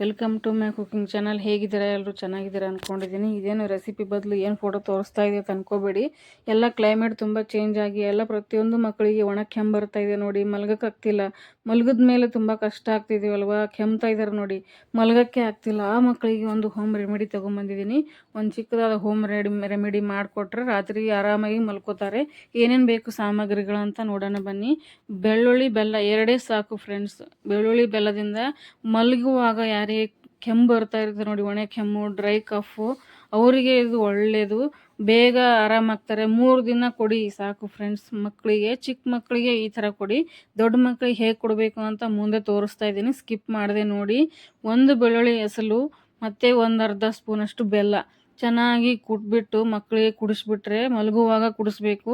welcome to my cooking channel ಹೇಗಿದ್ದೀರಾ? ಎಲ್ಲರೂ ಚೆನ್ನಾಗಿದ್ದೀರಾ ಅಂದ್ಕೊಂಡಿದ್ದೀನಿ ಇದೇನು ರೆಸಿಪಿ ಬದಲು ಏನು ಫೋಟೋ ತೋರಿಸ್ತಾ ಇದೆ ಅಂತ ಅನ್ಕೋಬೇಡಿ. ಎಲ್ಲ ಕ್ಲೈಮೇಟ್ ತುಂಬ ಚೇಂಜ್ ಆಗಿ, ಎಲ್ಲ ಪ್ರತಿಯೊಂದು ಮಕ್ಕಳಿಗೆ ಒಣ ಕೆಮ್ಮು ಬರ್ತಾ ಇದೆ ನೋಡಿ. ಮಲಗೋಕ್ಕಾಗ್ತಿಲ್ಲ. ಮಲಗಿದ ಮೇಲೆ ತುಂಬ ಕಷ್ಟ ಆಗ್ತಿದ್ದೀವಲ್ವ ಕೆಮ್ತಾ ಇದ್ದಾರೆ ನೋಡಿ. ಮಲ್ಗಕ್ಕೆ ಆಗ್ತಿಲ್ಲ. ಆ ಮಕ್ಕಳಿಗೆ ಒಂದು ಹೋಮ್ ರೆಮಿಡಿ ತೊಗೊಂಬಂದಿದ್ದೀನಿ. ಒಂದು ಚಿಕ್ಕದಾದ ಹೋಮ್ ರೆಡಿ ರೆಮಿಡಿ ಮಾಡಿಕೊಟ್ರೆ ರಾತ್ರಿ ಆರಾಮಾಗಿ ಮಲ್ಕೋತಾರೆ. ಏನೇನು ಬೇಕು ಸಾಮಗ್ರಿಗಳು ಅಂತ ನೋಡೋಣ ಬನ್ನಿ. ಬೆಳ್ಳುಳ್ಳಿ ಬೆಲ್ಲ, ಎರಡೇ ಸಾಕು ಫ್ರೆಂಡ್ಸ್ ಬೆಳ್ಳುಳ್ಳಿ ಬೆಲ್ಲದಿಂದ ಮಲಗುವಾಗ ಯಾರೇ ಕೆಮ್ಮು ಬರ್ತಾ ಇರುತ್ತೆ ನೋಡಿ, ಒಣ ಕೆಮ್ಮು ಡ್ರೈ ಕಫು ಅವರಿಗೆ ಇದು ಒಳ್ಳೆಯದು ಬೇಗ ಆರಾಮಾಗ್ತಾರೆ ಮೂರು ದಿನ ಕೊಡಿ ಸಾಕು ಫ್ರೆಂಡ್ಸ್ ಮಕ್ಕಳಿಗೆ ಚಿಕ್ಕ ಮಕ್ಕಳಿಗೆ ಈ ಥರ ಕೊಡಿ. ದೊಡ್ಡ ಮಕ್ಕಳಿಗೆ ಹೇಗೆ ಕೊಡಬೇಕು ಅಂತ ಮುಂದೆ ತೋರಿಸ್ತಾ ಇದ್ದೀನಿ. ಸ್ಕಿಪ್ ಮಾಡಿದೆ ನೋಡಿ. ಒಂದು ಬೆಳ್ಳುಳ್ಳಿ ಹೆಸಲು ಮತ್ತು ಒಂದು ಅರ್ಧ ಸ್ಪೂನಷ್ಟು ಬೆಲ್ಲ. ಚೆನ್ನಾಗಿ ಕುಟ್ಬಿಟ್ಟು ಮಕ್ಕಳಿಗೆ ಕುಡಿಸ್ಬಿಟ್ರೆ ಮಲಗುವಾಗ ಕುಡಿಸ್ಬೇಕು.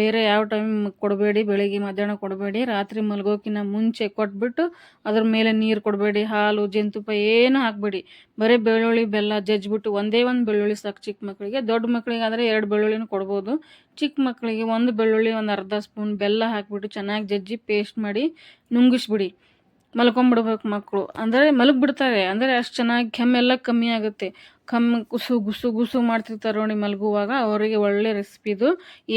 ಬೇರೆ ಯಾವ ಟೈಮ್ ಕೊಡಬೇಡಿ, ಬೆಳಿಗ್ಗೆ ಮಧ್ಯಾಹ್ನ ಕೊಡಬೇಡಿ, ರಾತ್ರಿ ಮಲಗೋಕ್ಕಿಂತ ಮುಂಚೆ ಕೊಟ್ಬಿಟ್ಟು ಅದ್ರ ಮೇಲೆ ನೀರು ಕೊಡಬೇಡಿ, ಹಾಲು, ಜೇನುತುಪ್ಪ ಏನು ಹಾಕಬೇಡಿ. ಬರೀ ಬೆಳ್ಳುಳ್ಳಿ, ಬೆಲ್ಲ ಜಜ್ಜಿಬಿಟ್ಟು ಒಂದೇ ಒಂದು ಬೆಳ್ಳುಳ್ಳಿ ಸಾಕು ಚಿಕ್ಕ ಮಕ್ಕಳಿಗೆ ದೊಡ್ಡ ಮಕ್ಕಳಿಗಾದರೆ ಎರಡು ಬೆಳ್ಳುಳ್ಳಿನೂ ಕೊಡ್ಬೋದು. ಚಿಕ್ಕ ಮಕ್ಕಳಿಗೆ ಒಂದು ಬೆಳ್ಳುಳ್ಳಿ ಒಂದು ಅರ್ಧ ಸ್ಪೂನ್ ಬೆಲ್ಲ ಹಾಕಿಬಿಟ್ಟು ಚೆನ್ನಾಗಿ ಜಜ್ಜಿ ಪೇಸ್ಟ್ ಮಾಡಿ ನುಂಗಿಸ್ಬಿಡಿ. ಮಲ್ಕೊಂಬಿಡ್ಬೇಕು ಮಕ್ಕಳು ಅಂದರೆ ಮಲಗಿಬಿಡ್ತಾರೆ. ಅಂದರೆ ಅಷ್ಟು ಚೆನ್ನಾಗಿ ಕೆಮ್ಮೆಲ್ಲ ಕಮ್ಮಿ ಆಗುತ್ತೆ. ಕಮ್ಮಿ, ಗುಸು ಗುಸು ಗುಸು ಮಾಡ್ತಿರ್ತಾರೆ ನೋಡಿ ಮಲಗುವಾಗ. ಅವರಿಗೆ ಒಳ್ಳೆ ರೆಸಿಪಿ ಇದು.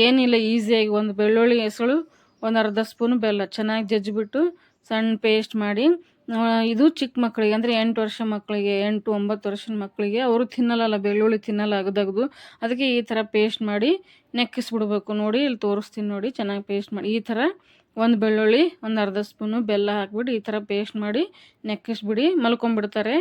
ಏನಿಲ್ಲ ಈಸಿಯಾಗಿ ಒಂದು ಬೆಳ್ಳುಳ್ಳಿ ಹೆಸಳು ಒಂದು ಅರ್ಧ ಸ್ಪೂನು ಬೆಲ್ಲ. ಚೆನ್ನಾಗಿ ಜಜ್ಜಿಬಿಟ್ಟು ಸಣ್ಣ ಪೇಸ್ಟ್ ಮಾಡಿ. ಇದು ಚಿಕ್ಕ ಮಕ್ಕಳಿಗೆ ಅಂದರೆ ಎಂಟು ವರ್ಷ ಮಕ್ಕಳಿಗೆ ಎಂಟು, ಒಂಬತ್ತು ವರ್ಷದ ಮಕ್ಕಳಿಗೆ ಅವರು ತಿನ್ನಲ್ಲ ಬೆಳ್ಳುಳ್ಳಿ ತಿನ್ನಲ್ಲ, ಅಗದಗದು. ಅದಕ್ಕೆ ಈ ಥರ ಪೇಸ್ಟ್ ಮಾಡಿ ನೆಕ್ಕಿಸ್ಬಿಡ್ಬೇಕು ನೋಡಿ. ಇಲ್ಲಿ ತೋರಿಸ್ತೀನಿ ನೋಡಿ, ಚೆನ್ನಾಗಿ ಪೇಸ್ಟ್ ಮಾಡಿ. ಈ ಥರ ಒಂದು ಬೆಳ್ಳುಳ್ಳಿ, ಒಂದು ಅರ್ಧ ಸ್ಪೂನು ಬೆಲ್ಲ ಹಾಕ್ಬಿಟ್ಟು ಈ ಥರ ಪೇಸ್ಟ್ ಮಾಡಿ ನೆಕ್ಕಿಸ್ಬಿಡಿ, ಮಲ್ಕೊಂಬಿಡ್ತಾರೆ.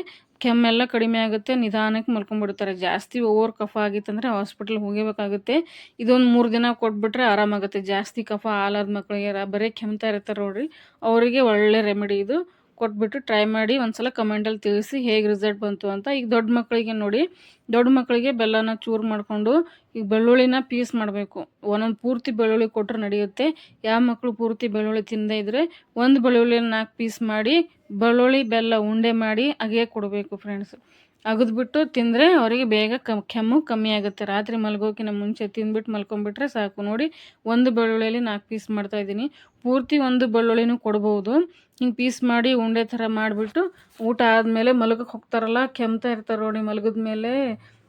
ಕೆಮ್ಮೆಲ್ಲ ಕಡಿಮೆ ಆಗುತ್ತೆ, ನಿಧಾನಕ್ಕೆ ಮಲ್ಕೊಂಬಿಡ್ತಾರೆ. ಜಾಸ್ತಿ ಓವರ್ ಕಫ ಆಗಿತ್ತಂದರೆ ಹಾಸ್ಪಿಟ್ಲಿಗೆ ಹೋಗಬೇಕಾಗುತ್ತೆ. ಇದೊಂದು ಮೂರು ದಿನ ಕೊಟ್ಬಿಟ್ರೆ ಆರಾಮಾಗುತ್ತೆ. ಜಾಸ್ತಿ ಕಫ ಆಲಾದ ಮಕ್ಕಳಿಗೆ ಬರೀ ಕೆಮ್ತಾ ಇರ್ತಾರೆ ನೋಡಿರಿ, ಅವರಿಗೆ ಒಳ್ಳೆ ರೆಮಿಡಿ ಇದು. ಕೊಟ್ಬಿಟ್ಟು ಟ್ರೈ ಮಾಡಿ ಒಂದ್ಸಲ ಕಮೆಂಟಲ್ಲಿ ತಿಳಿಸಿ ಹೇಗೆ ರಿಸಲ್ಟ್ ಬಂತು ಅಂತ. ಈಗ ದೊಡ್ಡ ಮಕ್ಕಳಿಗೆ ನೋಡಿ, ದೊಡ್ಡ ಮಕ್ಕಳಿಗೆ ಬೆಲ್ಲನ ಚೂರು ಮಾಡಿಕೊಂಡು ಈಗ ಬೆಳ್ಳುಳ್ಳಿನ ಪೀಸ್ ಮಾಡಬೇಕು. ಒಂದೊಂದು ಪೂರ್ತಿ ಬೆಳ್ಳುಳ್ಳಿ ಕೊಟ್ಟರೆ ನಡೆಯುತ್ತೆ. ಯಾವ ಮಕ್ಕಳು ಪೂರ್ತಿ ಬೆಳ್ಳುಳ್ಳಿ ತಿಂದೇ ಇದ್ದರೆ ಒಂದು ಬೆಳ್ಳುಳ್ಳಿನ ನಾಲ್ಕು ಪೀಸ್ ಮಾಡಿ, ಬೆಳ್ಳುಳ್ಳಿ ಬೆಲ್ಲ ಉಂಡೆ ಮಾಡಿ ಹಾಗೇ ಕೊಡಬೇಕು ಫ್ರೆಂಡ್ಸ್ ಅಗದ್ಬಿಟ್ಟು ತಿಂದರೆ ಅವರಿಗೆ ಬೇಗ ಕಮ್, ಕೆಮ್ಮು ಕಮ್ಮಿ ಆಗುತ್ತೆ. ರಾತ್ರಿ ಮಲಗೋಕಿನ ಮುಂಚೆ ತಿಂದ್ಬಿಟ್ಟು ಮಲ್ಕೊಂಡ್ಬಿಟ್ರೆ ಸಾಕು. ನೋಡಿ, ಒಂದು ಬೆಳ್ಳುಳ್ಳಿಯಲ್ಲಿ ನಾಲ್ಕು ಪೀಸ್ ಮಾಡ್ತಾಯಿದ್ದೀನಿ ಪೂರ್ತಿ ಒಂದು ಬೆಳ್ಳುಳ್ಳಿನೂ ಕೊಡ್ಬೋದು. ಹಿಂಗೆ ಪೀಸ್ ಮಾಡಿ ಉಂಡೆ ಥರ ಮಾಡಿಬಿಟ್ಟು ಊಟ ಆದಮೇಲೆ ಮಲಗಕ್ಕೆ ಹೋಗ್ತಾರಲ್ಲ, ಕೆಮ್ತಾ ಇರ್ತಾರೆ ನೋಡಿ ಮಲಗಿದ ಮೇಲೆ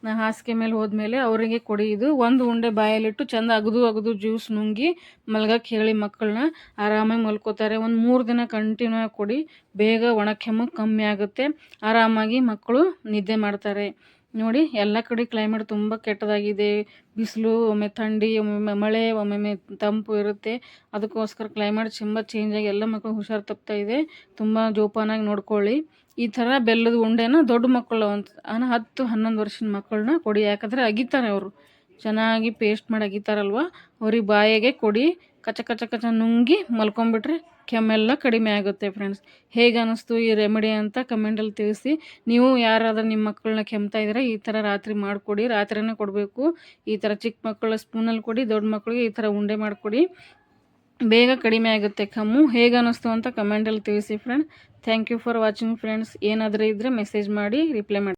ಹಾಸಿಗೆ ಮೇಲೆ ಹೋದ್ಮೇಲೆ ಅವರಿಗೆ ಕೊಡಿ ಇದು. ಒಂದು ಉಂಡೆ ಬಾಯಲ್ಲಿಟ್ಟು ಚೆಂದ ಅಗದು ಅಗದು ಜ್ಯೂಸ್ ನುಂಗಿ ಮಲ್ಗಕ್ಕೆ ಹೇಳಿ ಮಕ್ಕಳನ್ನ ಆರಾಮಾಗಿ ಮಲ್ಕೋತಾರೆ. ಒಂದು ಮೂರು ದಿನ ಕಂಟಿನ್ಯೂ ಆಗಿ ಕೊಡಿ. ಬೇಗ ಒಣ ಕೆಮ್ಮು ಕಮ್ಮಿ ಆಗುತ್ತೆ. ಆರಾಮಾಗಿ ಮಕ್ಕಳು ನಿದ್ದೆ ಮಾಡ್ತಾರೆ. ನೋಡಿ, ಎಲ್ಲ ಕಡೆ ಕ್ಲೈಮೇಟ್ ತುಂಬ ಕೆಟ್ಟದಾಗಿದೆ. ಬಿಸಿಲು, ಒಮ್ಮೆ ಥಂಡಿ ಒಮ್ಮೊಮ್ಮೆ ಮಳೆ, ಒಮ್ಮೊಮ್ಮೆ ತಂಪು ಇರುತ್ತೆ. ಅದಕ್ಕೋಸ್ಕರ ಕ್ಲೈಮೇಟ್ ತುಂಬ ಚೇಂಜ್ ಆಗಿ ಎಲ್ಲ ಮಕ್ಕಳು ಹುಷಾರು ತಪ್ತಾ ಇದೆ. ತುಂಬ ಜೋಪಾನಾಗಿ ನೋಡ್ಕೊಳ್ಳಿ. ಈ ಥರ ಬೆಲ್ಲದ ಉಂಡೆನ ದೊಡ್ಡ ಮಕ್ಕಳು ಅಂತ ಹತ್ತು, ಹನ್ನೊಂದು ವರ್ಷದ ಮಕ್ಕಳನ್ನ ಕೊಡಿ. ಯಾಕಂದರೆ ಅಗಿತಾರೆ ಅವರು. ಚೆನ್ನಾಗಿ ಪೇಸ್ಟ್ ಮಾಡಿ ಅಗಿತಾರಲ್ವ ಅವ್ರಿಗೆ ಬಾಯಿಗೆ ಕೊಡಿ, ಕಚ ಕಚ ಕಚ ನುಂಗಿ ಮಲ್ಕೊಂಬಿಟ್ರೆ ಕೆಮ್ಮೆಲ್ಲ ಕಡಿಮೆ ಆಗುತ್ತೆ ಫ್ರೆಂಡ್ಸ್ ಹೇಗೆ ಅನ್ನಿಸ್ತು ಈ ರೆಮಿಡಿ ಅಂತ ಕಮೆಂಟಲ್ಲಿ ತಿಳಿಸಿ. ನೀವು ಯಾರಾದರೂ ನಿಮ್ಮ ಮಕ್ಕಳನ್ನ ಕೆಮ್ತಾ ಇದ್ರೆ ಈ ಥರ ರಾತ್ರಿ ಮಾಡಿಕೊಡಿ. ರಾತ್ರಿನೇ ಕೊಡಬೇಕು. ಈ ಥರ ಚಿಕ್ಕ ಮಕ್ಕಳ ಸ್ಪೂನಲ್ಲಿ ಕೊಡಿ, ದೊಡ್ಡ ಮಕ್ಕಳಿಗೆ ಈ ಥರ ಉಂಡೆ ಮಾಡಿಕೊಡಿ. ಬೇಗ ಕಡಿಮೆ ಆಗುತ್ತೆ ಕಮ್ಮು. ಹೇಗೆ ಅನ್ನಿಸ್ತು ಅಂತ ಕಮೆಂಟಲ್ಲಿ ತಿಳಿಸಿ friend thank you for watching friends ಏನಾದರೂ ಇದ್ದರೆ ಮೆಸೇಜ್ ಮಾಡಿ ರಿಪ್ಲೈ ಮಾಡಿ.